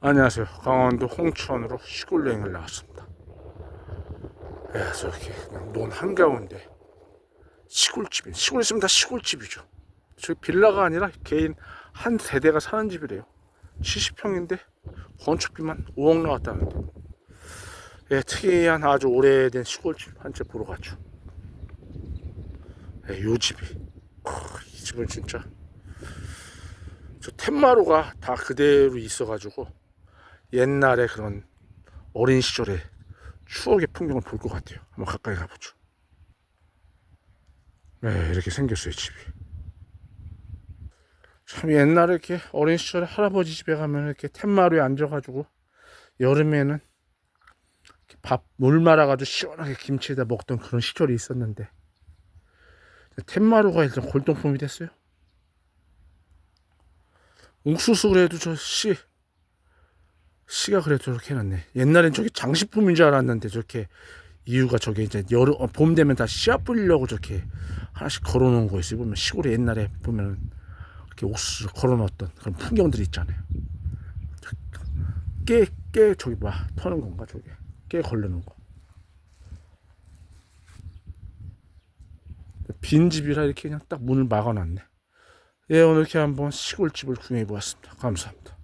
안녕하세요. 강원도 홍천으로 시골 여행을 나왔습니다. 야, 저렇게 그냥 논 한가운데 시골집이 시골에 있으면 다 시골집이죠. 저 빌라가 아니라 개인 한 세대가 사는 집이래요. 70평인데 건축비만 5억 나왔다는데. 예, 특이한 아주 오래된 시골집 한 채 보러 갔죠. 예, 요 집이. 크, 이 집은 진짜 저 텐마루가 다 그대로 있어가지고 옛날에 그런 어린 시절의 추억의 풍경을 볼 것 같아요. 한번 가까이 가보죠. 네, 이렇게 생겼어요, 집이. 참 옛날에 이렇게 어린 시절에 할아버지 집에 가면 이렇게 텐마루에 앉아가지고 여름에는 밥 물 말아가지고 시원하게 김치에다 먹던 그런 시절이 있었는데 텐마루가 일단 골동품이 됐어요. 옥수수 그래도 저 씨, 씨가 그래도 저렇게 해놨네. 옛날엔 저게 장식품인 줄 알았는데 저렇게 이유가 저게 이제 여름 어, 봄 되면 다 씨앗 뿌리려고 저렇게 하나씩 걸어놓은 거 있어요. 보면 시골에 옛날에 보면 이렇게 옥수수 걸어놓았던 그런 풍경들이 있잖아요. 깨, 깨 저기 봐 터는 건가 저게 깨 걸르는 거. 빈 집이라 이렇게 그냥 딱 문을 막아놨네. 예, 오늘 이렇게 한번 시골집을 구경해 보았습니다. 감사합니다.